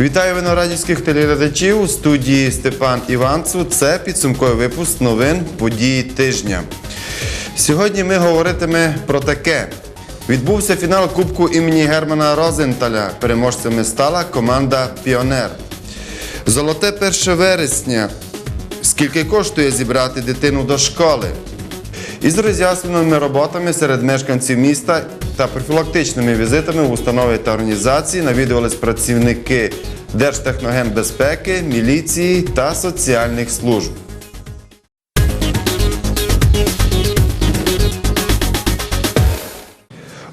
Вітаю виноградівських телеглядачів у студії Степан Іванцу. Це підсумковий випуск новин події тижня. Сьогодні ми говоритиме про таке. Відбувся фінал Кубку імені Германа Розенталя. Переможцями стала команда Піонер. Золоте 1 вересня. Скільки коштує зібрати дитину до школи? Із роз'ясненими роботами серед мешканців міста та профілактичними візитами в установи та організації навідувались працівники Держтехногенбезпеки, міліції та соціальних служб.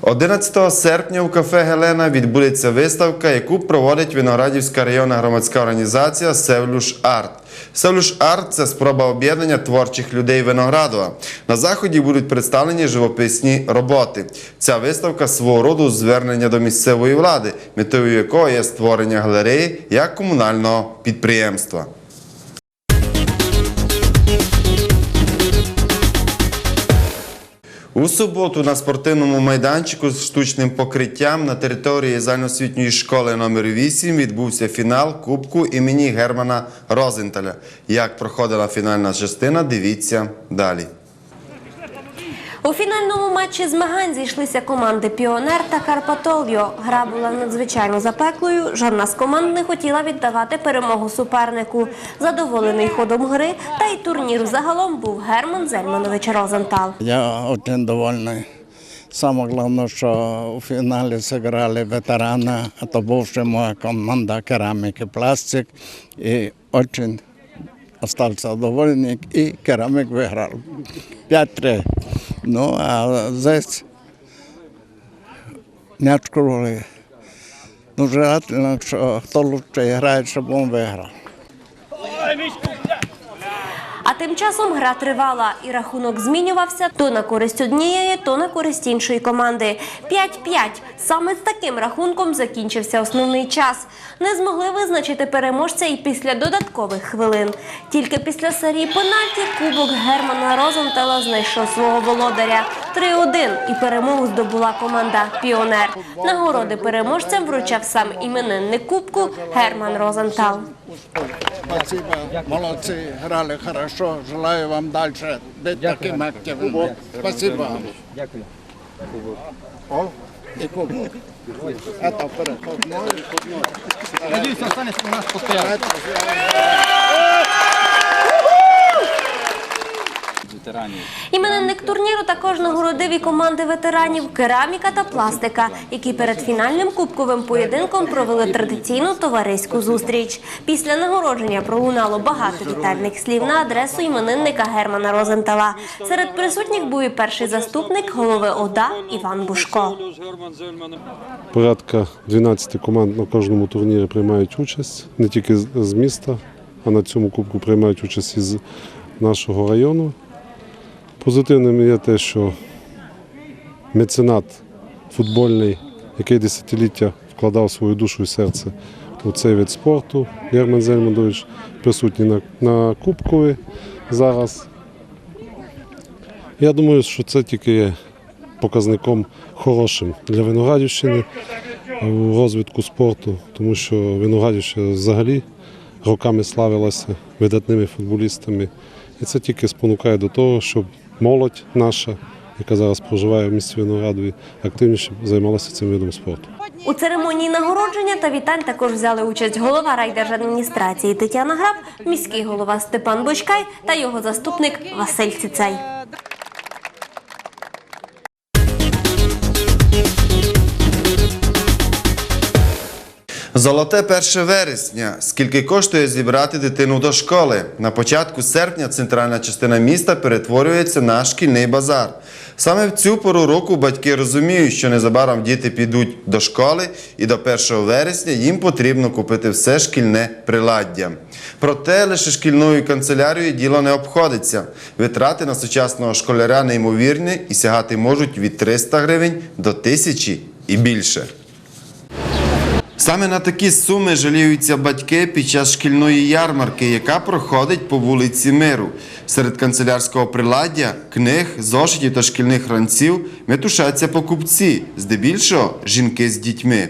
11 серпня у кафе Гелена відбудеться виставка, яку проводить Виноградівська районна громадська організація Севлюш Арт. Севлюш Арт це спроба об'єднання творчих людей Виноградова. На заході будуть представлені живописні роботи. Ця виставка свого роду звернення до місцевої влади, метою якого є створення галереї як комунального підприємства. У суботу на спортивному майданчику з штучним покриттям на території загальноосвітньої школи номер 8 відбувся фінал Кубку імені Германа Розенталя. Як проходила фінальна частина, дивіться далі. У фінальному матчі змагань зійшлися команди Піонер та Карпатоліо. Гра була надзвичайно запеклою. Жодна з команд не хотіла віддавати перемогу супернику. Задоволений ходом гри, та й турнір загалом був Герман Зельманович Розентал. Я очень довольный. Самое главное, что в финале сыграли ветераны. Это бывшая моя команда «Керамик и пластик». И очень остался довольный. И «Керамик» выиграл 5-3. Ну, а здесь не открыли. Ну, желательно, что кто лучше играет, чтобы он выиграл. Тим часом гра тривала, і рахунок змінювався то на користь однієї, то на користь іншої команди. 5-5. Саме з таким рахунком закінчився основний час. Не змогли визначити переможця і після додаткових хвилин. Тільки після серії пенальті кубок Германа Розентала знайшов свого володаря. 3-1 і перемогу здобула команда Піонер. Нагороди переможцям вручав сам іменинник кубку Герман Розентал. Спасибо, молодцы, играли хорошо. Желаю вам дальше быть таким активным. Спасибо вам. Дякую. О, и кубок. Это переходной. Надіюся, останеться у нас постоянно. Ветеранів. Іменинник турніру також нагородив і команди ветеранів кераміка та пластика, які перед фінальним кубковим поєдинком провели традиційну товариську зустріч. Після нагородження пролунало багато вітальних слів на адресу іменинника Германа Розентала. Серед присутніх був і перший заступник голови ОДА Іван Бушко. Порядка 12 команд на кожному турнірі приймають участь, не тільки з- з міста, а на цьому кубку приймають участь із нашого району. Позитивним є те, що меценат футбольний, який десятиліття вкладав свою душу і серце у цей вид спорту, Герман Зельмандович присутній на, на Кубкові зараз. Я думаю, що це тільки є показником хорошим для Виноградівщини у розвитку спорту, тому що Виноградівщина взагалі роками славилася видатними футболістами. І це тільки спонукає до того, щоб молодь наша, яка зараз проживає в місті Виноградові, активніше займалася цим видом спорту. У церемонії нагородження та вітань також взяли участь голова райдержадміністрації Тетяна Граб, міський голова Степан Бочкай та його заступник Василь Цицей. Золоте 1 вересня. Скільки коштує зібрати дитину до школи? На початку серпня центральна частина міста перетворюється на шкільний базар. Саме в цю пору року батьки розуміють, що незабаром діти підуть до школи, і до 1 вересня їм потрібно купити все шкільне приладдя. Проте лише шкільною канцелярією діло не обходиться. Витрати на сучасного школяря неймовірні і сягати можуть від 300 гривень до 1000 і більше. Саме на такі суми жаліються батьки під час шкільної ярмарки, яка проходить по вулиці Миру. Серед канцелярського приладдя, книг, зошитів та шкільних ранців метушаться покупці, здебільшого жінки з дітьми.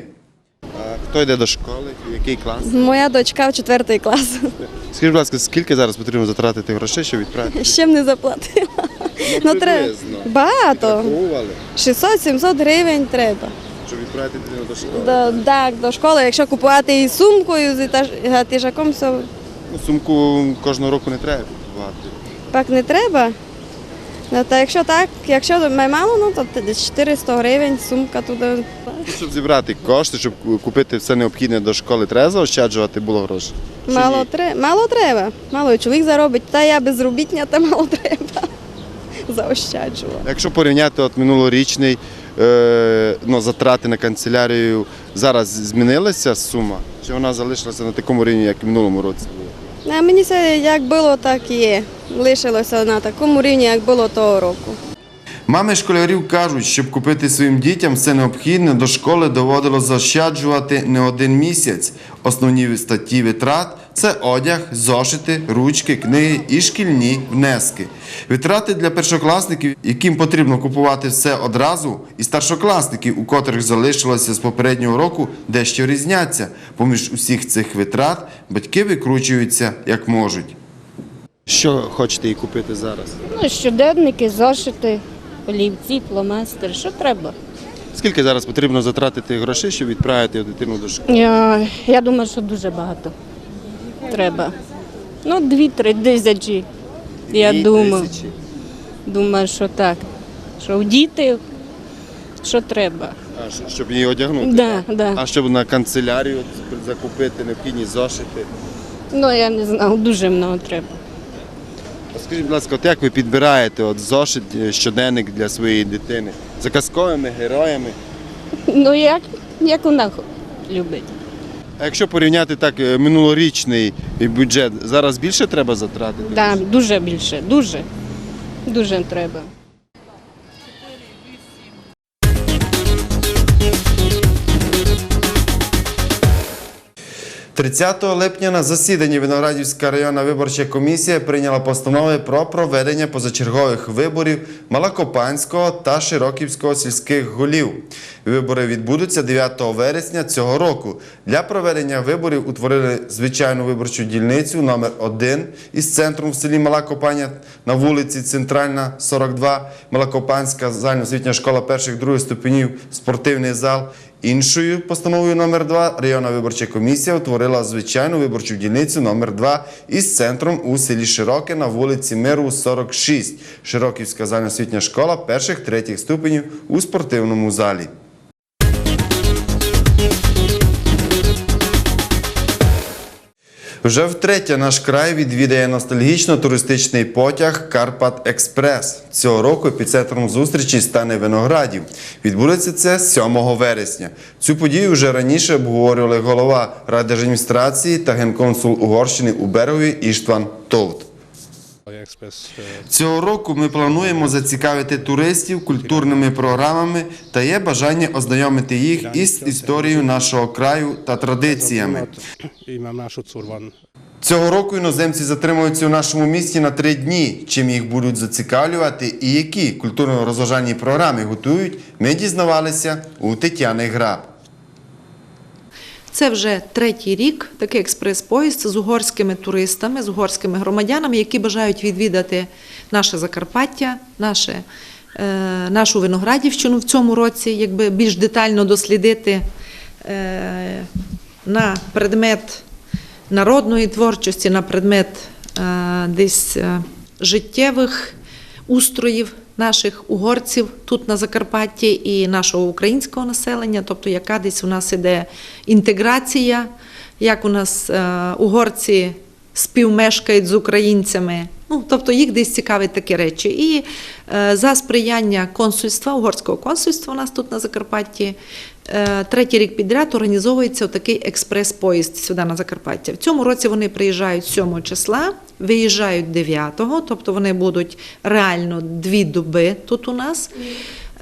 Хто йде до школи? Який клас? Моя дочка в четвертий клас. Скажіть, будь ласка, скільки зараз потрібно затратити грошей, щоб відправити? Ще б не заплатила. Ну, треба багато. 600-700 гривень треба. Відправити дитину до школи. До, так, до школи, якщо купувати і сумкою, з гатижаком, все Ну, сумку кожного року не треба купувати. так не треба. Ну, та якщо так, якщо ми мало, ну то десь 400 гривень, сумка туди. Ну, Щоб зібрати кошти, щоб купити все необхідне до школи, треба заощаджувати було гроші. Чи Мало, тре- мало треба. Мало і чоловік заробить, та я безробітня, та мало треба. Заощаджувала. Якщо порівняти от минулорічний ну, затрати на канцелярію, зараз змінилася сума? Чи вона залишилася на такому рівні, як в минулому році? мені це як було, так і є. Лишилося на такому рівні, як було того року. Мами школярів кажуть, щоб купити своїм дітям все необхідне, до школи доводилось заощаджувати не один місяць. Основні статті витрат це одяг, зошити, ручки, книги і шкільні внески. Витрати для першокласників, яким потрібно купувати все одразу, і старшокласників, у котрих залишилося з попереднього року, дещо різняться. Поміж усіх цих витрат батьки викручуються як можуть. Що хочете їй купити зараз? Ну, щоденники, зошити, олівці, фломастери, що треба. Скільки зараз потрібно затратити грошей, щоб відправити дитину до школи? Я, я думаю, що дуже багато треба. Ну, дві-три тисячі. Я Дві думаю, тисячі. думаю, що так. Що у діти, що треба. А, щ- щоб її одягнути? Да, да. А щоб на канцелярію закупити необхідні зошити? Ну, я не знаю, дуже много треба. Скажіть, будь ласка, от як ви підбираєте от зошит, е, щоденник для своєї дитини? За казковими героями? Ну, як, як вона любить. А якщо порівняти так е, минулорічний бюджет, зараз більше треба затратити? Да, дуже більше, дуже. Дуже треба. 30 липня на засіданні Виноградівська районна виборча комісія прийняла постанови про проведення позачергових виборів Малакопанського та Широківського сільських голів. Вибори відбудуться 9 вересня цього року. Для проведення виборів утворили звичайну виборчу дільницю номер 1 із центром в селі Мала Копаня на вулиці Центральна, 42, Малакопанська загальноосвітня школа перших других ступенів, спортивний зал. Іншою постановою номер 2 районна виборча комісія утворила звичайну виборчу дільницю номер 2 із центром у селі Широке на вулиці Миру 46. Широківська загальноосвітня школа перших третіх ступенів у спортивному залі. Вже втретє наш край відвідає ностальгічно-туристичний потяг Карпат Експрес. Цього року епіцентром зустрічі стане Виноградів. Відбудеться це 7 вересня. Цю подію вже раніше обговорювали голова Ради адміністрації та генконсул Угорщини у Берегові Іштван Товт. Цього року ми плануємо зацікавити туристів культурними програмами та є бажання ознайомити їх із історією нашого краю та традиціями. Цього року іноземці затримуються у нашому місті на три дні. Чим їх будуть зацікавлювати і які культурно-розважальні програми готують, ми дізнавалися у Тетяни Граб. Це вже третій рік такий експрес-поїзд з угорськими туристами, з угорськими громадянами, які бажають відвідати наше Закарпаття, наше, е, нашу Виноградівщину в цьому році, якби більш детально дослідити е, на предмет народної творчості, на предмет е, десь життєвих устроїв наших угорців тут на Закарпатті і нашого українського населення, тобто яка десь у нас іде інтеграція, як у нас е, угорці співмешкають з українцями. Ну, тобто їх десь цікавить такі речі. І е, за сприяння консульства, угорського консульства у нас тут на Закарпатті, е, третій рік підряд організовується такий експрес-поїзд сюди на Закарпаття. В цьому році вони приїжджають 7 числа, виїжджають 9-го, тобто вони будуть реально дві доби тут у нас.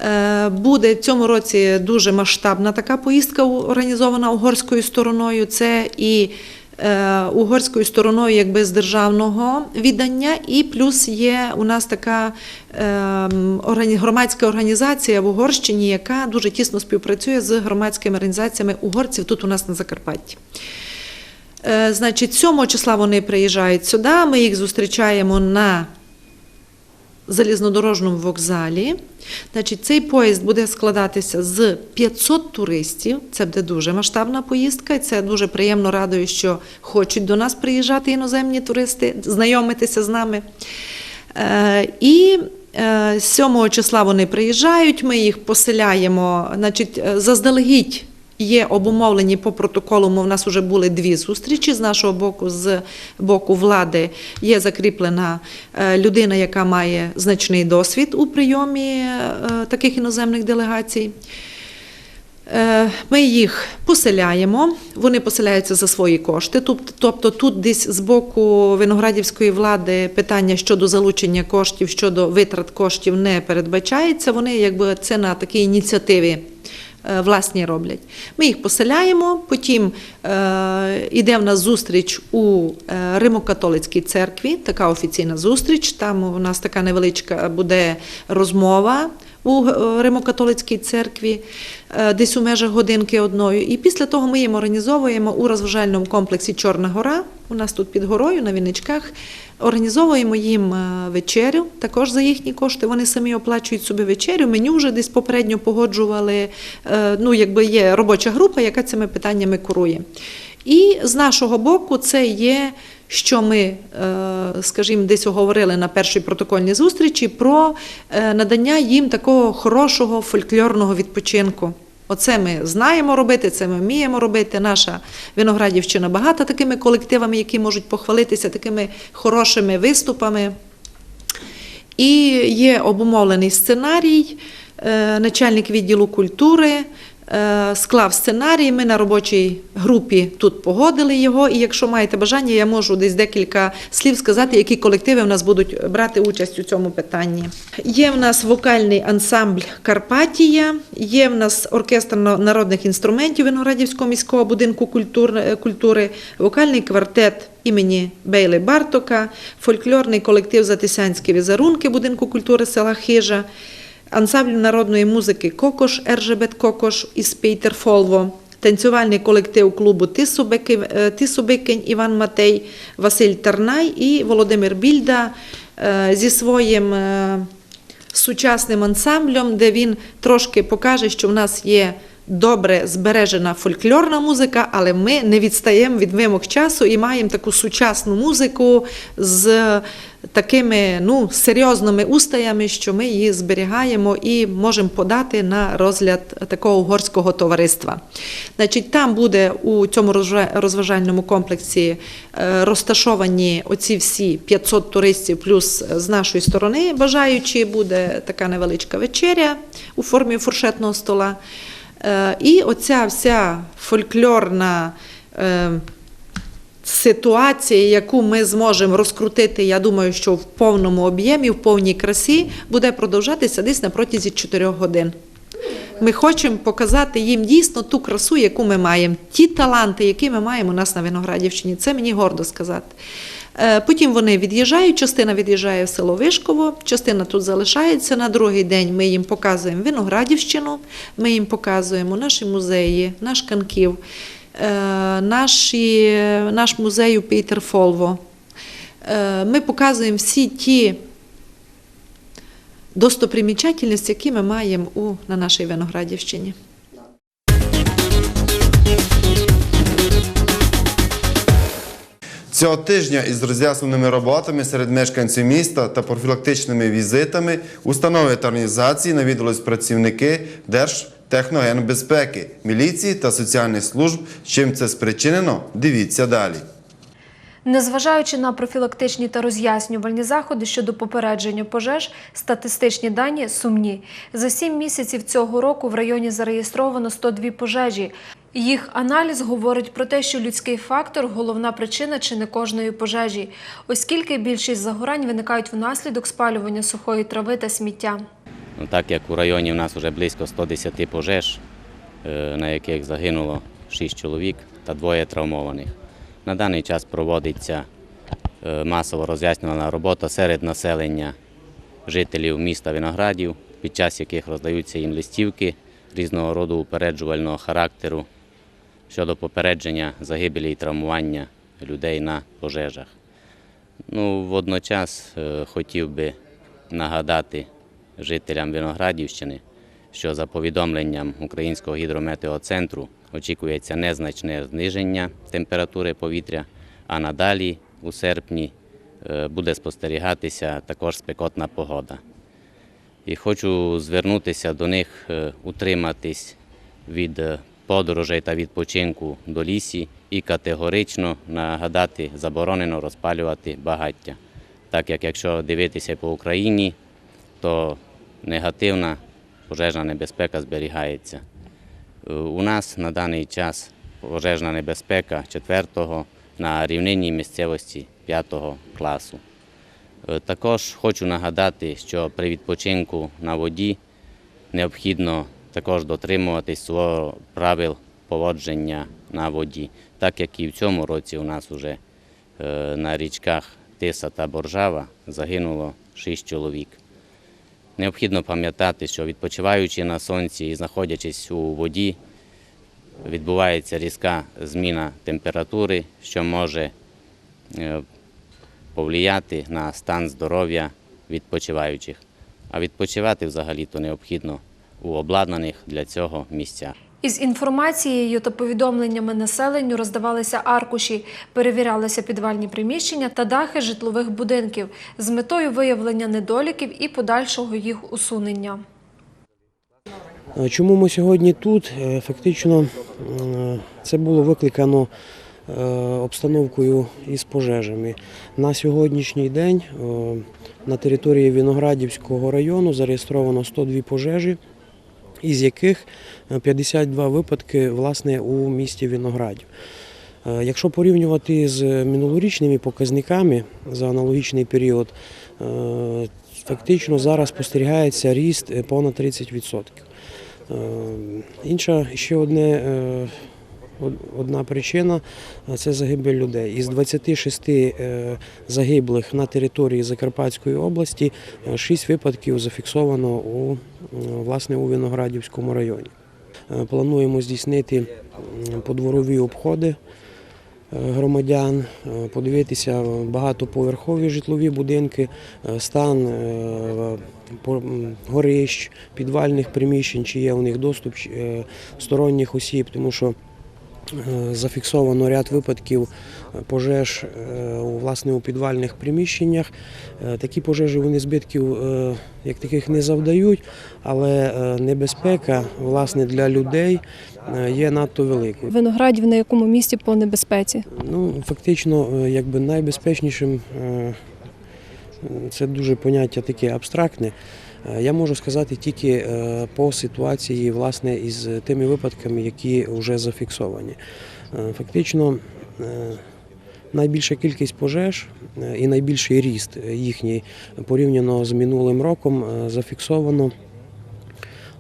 Е, Буде в цьому році дуже масштабна така поїздка організована угорською стороною. Це і е, угорською стороною якби з державного віддання, і плюс є у нас така е, громадська організація в Угорщині, яка дуже тісно співпрацює з громадськими організаціями угорців тут у нас на Закарпатті. Е, Значить, 7 числа вони приїжджають сюди. Ми їх зустрічаємо на залізнодорожному вокзалі. Значить, цей поїзд буде складатися з 500 туристів. Це буде дуже масштабна поїздка. і Це дуже приємно радує, що хочуть до нас приїжджати іноземні туристи, знайомитися з нами. Е, І е, 7 числа вони приїжджають, ми їх поселяємо, значить, е, заздалегідь. Є обумовлені по протоколу, ми в нас вже були дві зустрічі з нашого боку, з боку влади. Є закріплена е, людина, яка має значний досвід у прийомі е, таких іноземних делегацій. Е, Ми їх поселяємо, вони поселяються за свої кошти. Тобто тут десь з боку виноградівської влади питання щодо залучення коштів, щодо витрат коштів не передбачається. Вони якби це на такій ініціативі власні роблять. Ми їх поселяємо, потім е, іде в нас зустріч у е, Римо-католицькій церкві, така офіційна зустріч. Там у нас така невеличка буде розмова у е, Римо-католицькій церкві, е, десь у межах годинки одної. І після того ми їм організовуємо у розважальному комплексі Чорна гора. У нас тут під горою на Вінничках. Організовуємо їм е, вечерю, також за їхні кошти. Вони самі оплачують собі вечерю. Меню вже десь попередньо погоджували. Ну, якби є робоча група, яка цими питаннями курує. І з нашого боку, це є, що ми, е, скажімо, десь оговорили на першій протокольній зустрічі про е, надання їм такого хорошого фольклорного відпочинку. Оце ми знаємо робити, це ми вміємо робити. Наша Виноградівщина багата такими колективами, які можуть похвалитися такими хорошими виступами. І є обумовлений сценарій, е, начальник відділу культури склав сценарій. Ми на робочій групі тут погодили його. І якщо маєте бажання, я можу десь декілька слів сказати, які колективи в нас будуть брати участь у цьому питанні. Є в нас вокальний ансамбль Карпатія, є в нас оркестр народних інструментів Виноградівського міського будинку культури, вокальний квартет імені Бейли Бартока, фольклорний колектив Затисянські візерунки будинку культури села Хижа, ансамбль народної музики Кокош Ержебет Кокош із Пейтер Фолво, танцювальний колектив клубу Тисубикень Іван Матей, Василь Тарнай і Володимир Більда е, зі своїм е, сучасним ансамблем, де він трошки покаже, що в нас є добре збережена фольклорна музика, але ми не відстаємо від вимог часу і маємо таку сучасну музику з такими ну, серйозними устаями, що ми її зберігаємо і можемо подати на розгляд такого угорського товариства. Значить, там буде у цьому розважальному комплексі е, розташовані оці всі 500 туристів, плюс з нашої сторони бажаючі, буде така невеличка вечеря у формі фуршетного стола. Е, І оця вся фольклорна ситуація, яку ми зможемо розкрутити, я думаю, що в повному об'ємі, в повній красі, буде продовжатися десь на протязі 4 годин. Ми хочемо показати їм дійсно ту красу, яку ми маємо, ті таланти, які ми маємо у нас на Виноградівщині. Це мені гордо сказати. Е, Потім вони від'їжджають, частина від'їжджає в село Вишково, частина тут залишається. На другий день ми їм показуємо Виноградівщину, ми їм показуємо наші музеї, наш Канків, наші, наш музей у Пітер Фолво. Е, Ми показуємо всі ті достопримічательності, які ми маємо у, на нашій Виноградівщині. Цього тижня із роз'ясненими роботами серед мешканців міста та профілактичними візитами установи та організації навідались працівники Держтехногенбезпеки, міліції та соціальних служб. Чим це спричинено? Дивіться далі. Незважаючи на профілактичні та роз'яснювальні заходи щодо попередження пожеж, статистичні дані сумні. За сім місяців цього року в районі зареєстровано 102 пожежі. Їх аналіз говорить про те, що людський фактор головна причина чи не кожної пожежі, оскільки більшість загорань виникають внаслідок спалювання сухої трави та сміття. Ну, Так як у районі в нас вже близько 110 пожеж, е, на яких загинуло 6 чоловік та двоє травмованих. На даний час проводиться е, масово роз'яснювальна робота серед населення жителів міста Виноградів, під час яких роздаються їм листівки різного роду упереджувального характеру щодо попередження загибелі і травмування людей на пожежах. Ну, водночас е, хотів би нагадати жителям Виноградівщини, що за повідомленням Українського гідрометеоцентру очікується незначне зниження температури повітря, а надалі у серпні е, буде спостерігатися також спекотна погода. І хочу звернутися до них, е, утриматись від е, подорожей та відпочинку до лісі і категорично нагадати заборонено розпалювати багаття. Так як якщо дивитися по Україні, то негативна пожежна небезпека зберігається. У нас на даний час пожежна небезпека 4 на рівнині місцевості 5 класу. Також хочу нагадати, що при відпочинку на воді необхідно також дотримуватись свого правил поводження на воді, так як і в цьому році у нас вже на річках Тиса та Боржава загинуло 6 чоловік. Необхідно пам'ятати, що відпочиваючи на сонці і знаходячись у воді, відбувається різка зміна температури, що може е, повлияти на стан здоров'я відпочиваючих. А відпочивати взагалі-то необхідно у обладнаних для цього місцях. Із інформацією та повідомленнями населенню роздавалися аркуші, перевірялися підвальні приміщення та дахи житлових будинків з метою виявлення недоліків і подальшого їх усунення. Чому ми сьогодні тут? Е, Фактично це було викликано е, обстановкою із пожежами. На сьогоднішній день е, на території Виноградівського району зареєстровано 102 пожежі, із яких е, 52 випадки власне у місті Виноградів. Е, Якщо порівнювати з минулорічними показниками за аналогічний період, е, фактично зараз спостерігається ріст е, понад 30%. Е, Інша ще одне, е, од- одна причина е, це загибель людей. Із 26 е, загиблих на території Закарпатської області 6 випадків зафіксовано у, власне, у Виноградівському районі. Е, Плануємо здійснити подворові обходи е, громадян, е, подивитися багатоповерхові житлові будинки, е, стан е, горищ, підвальних приміщень, чи є у них доступ е, сторонніх осіб, тому що е, зафіксовано ряд випадків е, пожеж е, власне у підвальних приміщеннях. Е, Такі пожежі вони збитків е, як таких не завдають, але е, небезпека власне для людей е, є надто великою. Виноградів на якому місці по небезпеці? Ну, фактично, е, якби найбезпечнішим е, це дуже поняття таке абстрактне. Е, Я можу сказати тільки е, по ситуації, власне, із тими випадками, які вже зафіксовані. Е, Фактично, найбільша кількість пожеж і найбільший ріст їхній порівняно з минулим роком зафіксовано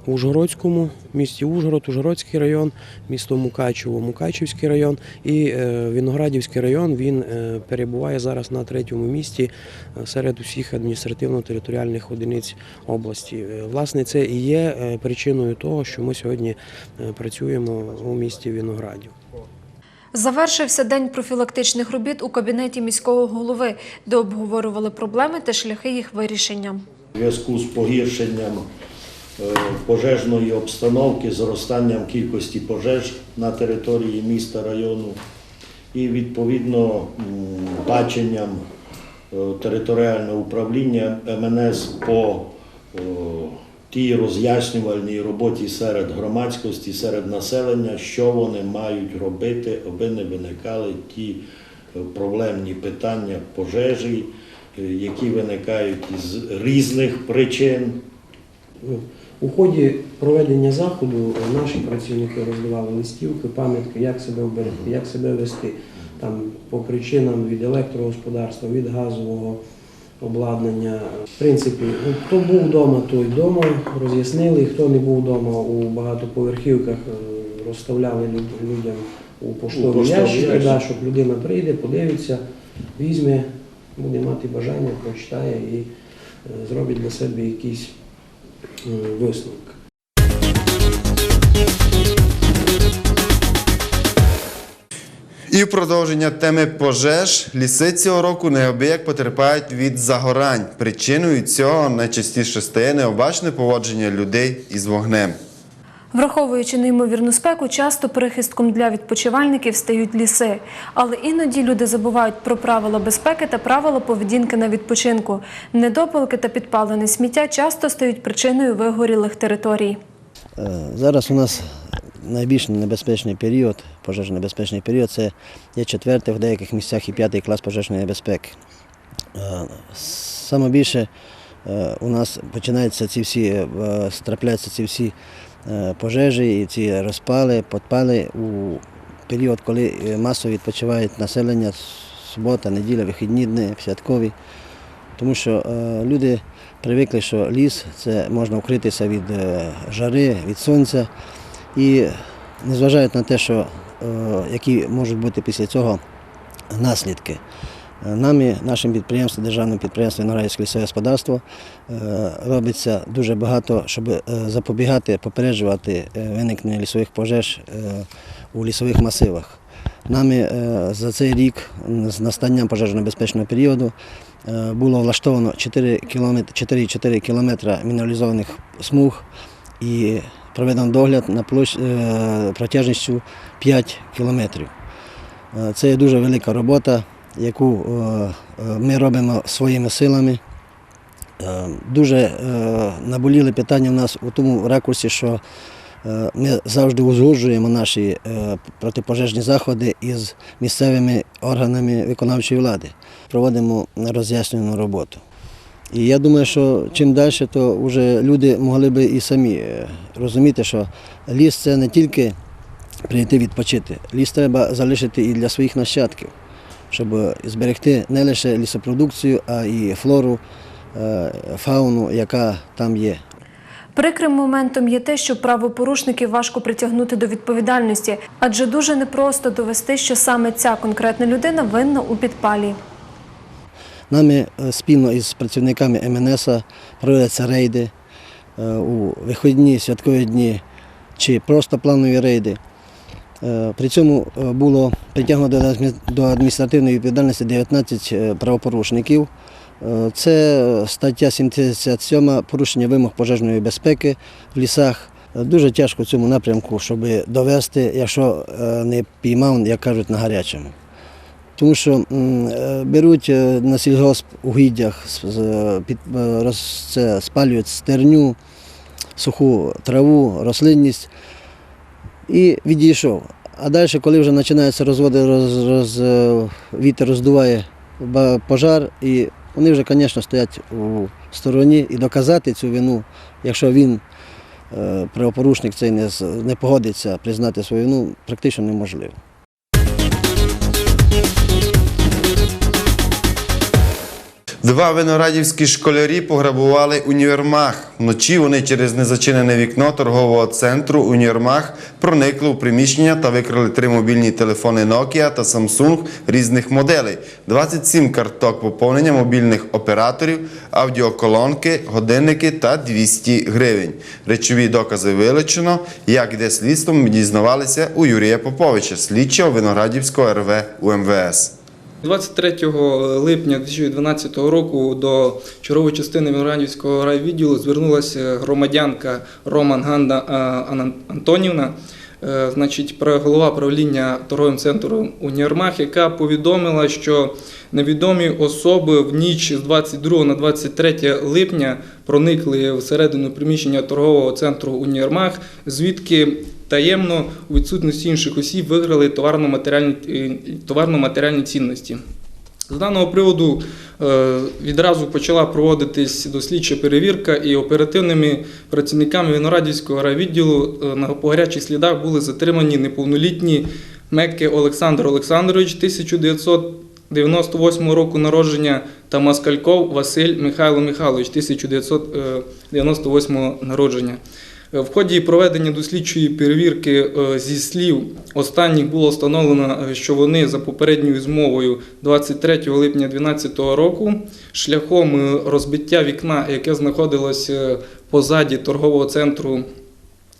Ужгородському місті Ужгород, Ужгородський район, місто Мукачево, Мукачівський район і е, Виноградівський район. Він е, перебуває зараз на третьому місці е, серед усіх адміністративно-територіальних одиниць області. Власне, це і є причиною того, що ми сьогодні працюємо у місті Виноградів. Завершився день профілактичних робіт у кабінеті міського голови, де обговорювали проблеми та шляхи їх вирішення. У зв'язку з погіршенням пожежної обстановки, зростанням кількості пожеж на території міста району і відповідно баченням е, територіального управління МНС по е, тій роз'яснювальній роботі серед громадськості, серед населення, що вони мають робити, аби не виникали ті е, проблемні питання пожежі, е, які виникають із різних причин. У ході проведення заходу наші працівники роздавали листівки, пам'ятки, як себе вберегти, як себе вести там по причинам від електрогосподарства, від газового обладнання. В принципі, хто був вдома, той вдома роз'яснили. Хто не був вдома у багатоповерхівках, е, розставляли люд- людям у поштові ящики, да, щоб людина прийде, подивиться, візьме, буде мати бажання, прочитає і е, зробить для себе якийсь е, висновок. І в продовження теми пожеж ліси цього року неабияк потерпають від загорань. Причиною цього найчастіше стає необачне поводження людей із вогнем. Враховуючи неймовірну спеку, часто прихистком для відпочивальників стають ліси. Але іноді люди забувають про правила безпеки та правила поведінки на відпочинку. Недопалки та підпалене сміття часто стають причиною вигорілих територій. Е, Зараз у нас найбільш небезпечний період, пожежно-небезпечний період це є четвертий, в деяких місцях і п'ятий клас пожежної небезпеки. Е, Саме більше е, у нас починаються ці всі, е, трапляються ці всі пожежі і ці розпали, подпали у період, коли е, масово відпочивають населення, субота, неділя, вихідні дні, святкові. Тому що е, люди привикли, що ліс це можна укритися від е, жари, від сонця. І не зважають на те, що, е, які можуть бути після цього наслідки. Е, Нами, нашим підприємством, державним підприємством Виноградівське лісове господарство е, робиться дуже багато, щоб е, запобігати, попереджувати виникнення лісових пожеж у лісових масивах. Нами за цей рік з настанням пожежно-безпечного періоду було влаштовано 4 кілометри, 4,4 кілометра мінералізованих смуг і проведено догляд на площ, протяжністю 5 кілометрів. Це дуже велика робота, яку е, е, ми робимо своїми силами. Е, Дуже наболіли питання в нас у тому ракурсі, що ми завжди узгоджуємо наші протипожежні заходи із місцевими органами виконавчої влади. Проводимо роз'яснювальну роботу. І я думаю, що чим далі, то вже люди могли би і самі розуміти, що ліс це не тільки прийти відпочити. Ліс треба залишити і для своїх нащадків, щоб зберегти не лише лісопродукцію, а і флору, е, фауну, яка там є. Прикрим моментом є те, що правопорушників важко притягнути до відповідальності, адже дуже непросто довести, що саме ця конкретна людина винна у підпалі. Нами е, спільно із працівниками МНС проводяться рейди е, у вихідні, святкові дні чи просто планові рейди. Е, При цьому е, було притягнуто до адміністративної відповідальності 19 е, правопорушників. Це стаття 77 порушення вимог пожежної безпеки в лісах. Дуже тяжко в цьому напрямку, щоб довести, якщо не піймав, як кажуть, на гарячому. Тому що беруть на сільгосп угіддях, спалюють стерню, суху траву, рослинність і відійшов. А далі, коли вже починаються розводи, роз, роз, е, вітер роздуває пожар, і вони вже, звісно, стоять у стороні і доказати цю вину, якщо він, е, правопорушник цей не, не погодиться признати свою вину, практично неможливо. Два виноградівські школярі пограбували універмаг. Вночі вони через незачинене вікно торгового центру універмаг проникли у приміщення та викрали три мобільні телефони Nokia та Samsung різних моделей, 27 карток поповнення мобільних операторів, аудіоколонки, годинники та 200 гривень. Речові докази вилучено. Як іде слідство, ми дізнавалися у Юрія Поповича, слідчого Виноградівського РВ УМВС. 23 липня 2012 року до чергової частини Виноградівського райвідділу звернулася громадянка Роман Ганда а, Антонівна, е, значить, голова правління торговим центром Універмаг, яка повідомила, що невідомі особи в ніч з 22 на 23 липня проникли всередину приміщення торгового центру Універмаг, звідки таємно у відсутності інших осіб виграли товарно-матеріальні, е, цінності. З даного приводу е, відразу почала проводитись дослідча перевірка, і оперативними працівниками Виноградівського райвідділу е, на гарячих слідах були затримані неповнолітні Мекки Олександр Олександрович 1998 року народження та Маскальков Василь Михайло Михайлович 1998 народження. Е, В ході проведення дослідчої перевірки е, зі слів останніх було встановлено, е, що вони за попередньою змовою 23 липня 2012 року шляхом розбиття вікна, яке знаходилось позаді торгового центру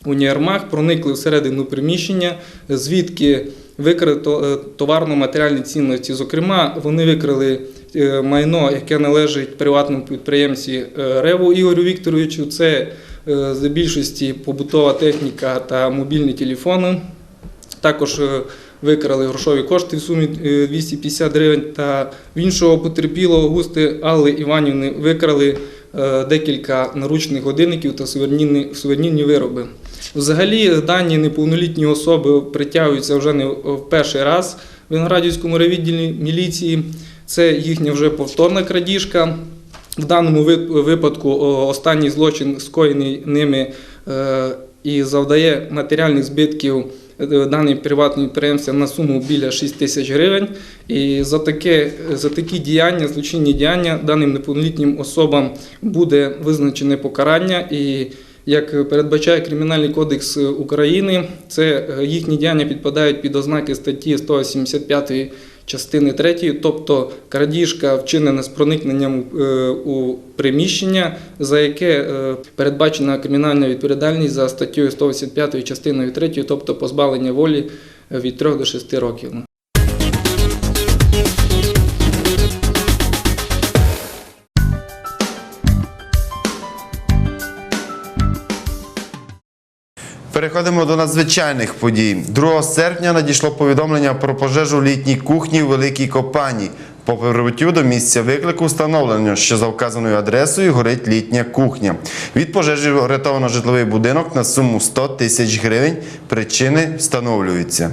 Уніармаг, проникли всередину приміщення, звідки викрили товарно-матеріальні цінності. Зокрема, вони викрили майно, яке належить приватному підприємці Реву Ігорю Вікторовичу. Це е, за більшості побутова техніка та мобільні телефони. Також е, викрали грошові кошти в сумі е, 250 гривень. Та в іншого потерпілого густи Алли Іванівни викрали е, декілька наручних годинників та сувенірні вироби. Взагалі, дані неповнолітні особи притягуються вже не в перший раз в Виноградівському райвідділі міліції. Це їхня вже повторна крадіжка. В даному випадку останній злочин скоєний ними е, і завдає матеріальних збитків е, даним приватним підприємцям на суму біля 6 тисяч гривень. І за, таке, за такі діяння, злочинні діяння даним неповнолітнім особам буде визначене покарання. І як передбачає Кримінальний кодекс України, це е, їхні діяння підпадають під ознаки статті 175 частини 3, тобто крадіжка вчинена з проникненням е, у приміщення, за яке е, передбачена кримінальна відповідальність за статтею 185 частиною 3, тобто позбавлення волі е, від 3 до 6 років. Переходимо до надзвичайних подій. 2 серпня надійшло повідомлення про пожежу літній кухні у Великій Копані. По прибуттю до місця виклику встановлено, що за вказаною адресою горить літня кухня. Від пожежі врятовано житловий будинок на суму 100 тисяч гривень. Причини встановлюються.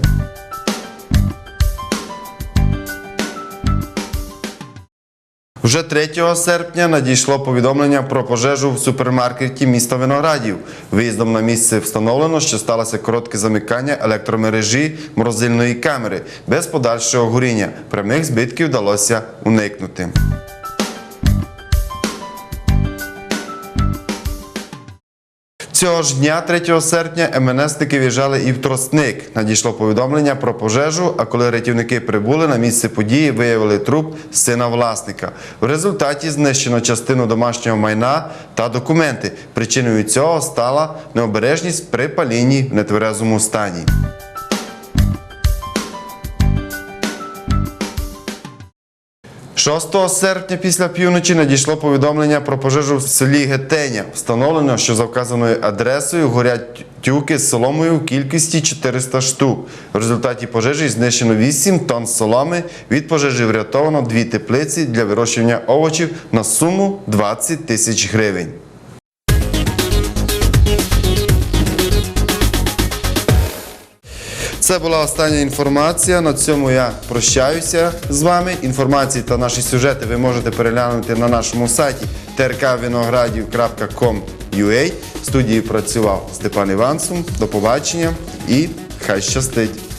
Вже 3 серпня надійшло повідомлення про пожежу в супермаркеті міста Виноградів. Виїздом на місце встановлено, що сталося коротке замикання електромережі морозильної камери без подальшого горіння. Прямих збитків вдалося уникнути. Цього ж дня, 3 серпня, МНСники в'їжджали і в Тростник. Надійшло повідомлення про пожежу, а коли рятівники прибули на місце події, виявили труп сина власника. В результаті знищено частину домашнього майна та документи. Причиною цього стала необережність при палінні в нетверезому стані. – 6 серпня після півночі надійшло повідомлення про пожежу в селі Гетеня. Встановлено, що за вказаною адресою горять тюки з соломою в кількості 400 штук. В результаті пожежі знищено 8 тонн соломи. Від пожежі врятовано дві теплиці для вирощування овочів на суму 20 тисяч гривень. Це була остання інформація. На цьому я прощаюся з вами. Інформації та наші сюжети ви можете переглянути на нашому сайті trkvinogradів.com.ua. В студії працював Степан Івансум. До побачення і хай щастить!